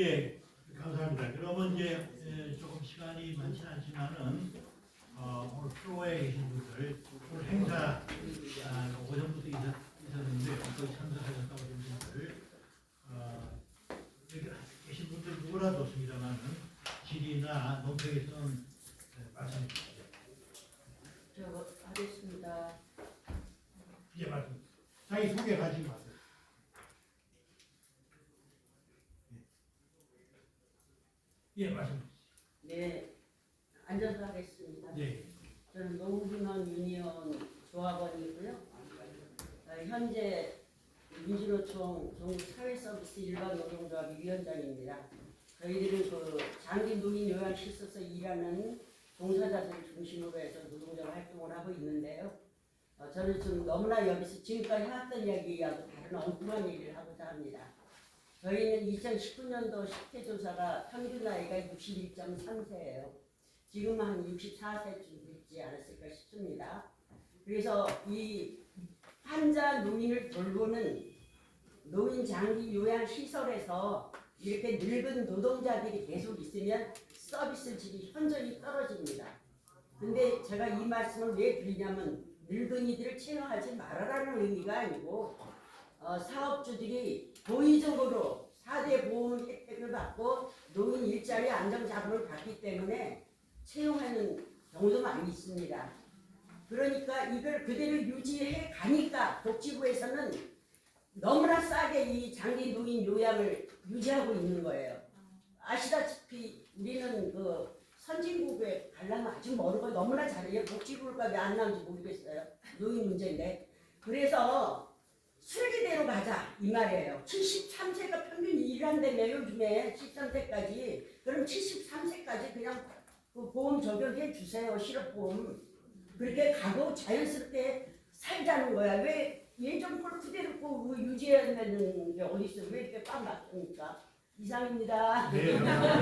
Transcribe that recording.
예, 감사합니다. 그러면 이제 에, 조금 시간이 많지는 않지만은 어, 오늘 프로에 계신 분들 오늘 행사 아, 오전부터 있었, 있었는데 거기 참석하셨다고 하신 분들 어, 여기 계신 분들 누구나 좋습니다만은 질의나 논평에서는 네, 말씀해 주시죠. 저 하겠습니다. 이제 말씀. 자기 소개 가지고 가세요. 예, 예 말씀. 네, 앉아서 하겠습니다. 예. 저는 농민원 유니온 조합원이고요. 어, 현재 민주노총 전국 사회서비스 일반 노동조합 위원장입니다. 저희들은 그 장기 노인 요양 실서서 일하는 종사자들 중심으로 해서 노동자 활동을 하고 있는데요. 어, 저는 좀 너무나 여기서 지금까지 해왔던 이야기하고 다른 엉뚱한 얘기를 하고자 합니다. 저희는 2019년도 10회 조사가 평균 나이가 61.3세예요. 지금 한 64세쯤 됐지 않았을까 싶습니다. 그래서 이 환자 노인을 돌보는 노인 장기 요양 시설에서 이렇게 늙은 노동자들이 계속 있으면 서비스 질이 현저히 떨어집니다. 근데 제가 이 말씀을 왜 드리냐면 늙은이들을 채용하지 말아라는 의미가 아니고 어, 사업주들이 고의적으로 4대 보험 혜택을 받고 노인 일자리 안정 자금을 받기 때문에 채용하는 경우도 많이 있습니다. 그러니까 이걸 그대로 유지해 가니까 복지부에서는 너무나 싸게 이 장기 노인 요양을 유지하고 있는 거예요. 아시다시피 우리는 그 선진국에 가려면 멀은 걸 너무나 잘해요. 복지부가 왜 안 나온지 모르겠어요. 노인 문제인데. 그래서 순리대로 가자 이 말이에요. 73세가 평균 일한다며 요즘에 13세까지. 그럼 73세까지 그냥 그 보험 적용해 주세요. 실업보험. 그렇게 가고 자연스럽게 살자는 거야. 왜 예전 걸 그대로 그 유지해야 되는 게 어디 있어? 왜 이렇게 빡 맞습니까? 이상입니다. 네, 감사합니다.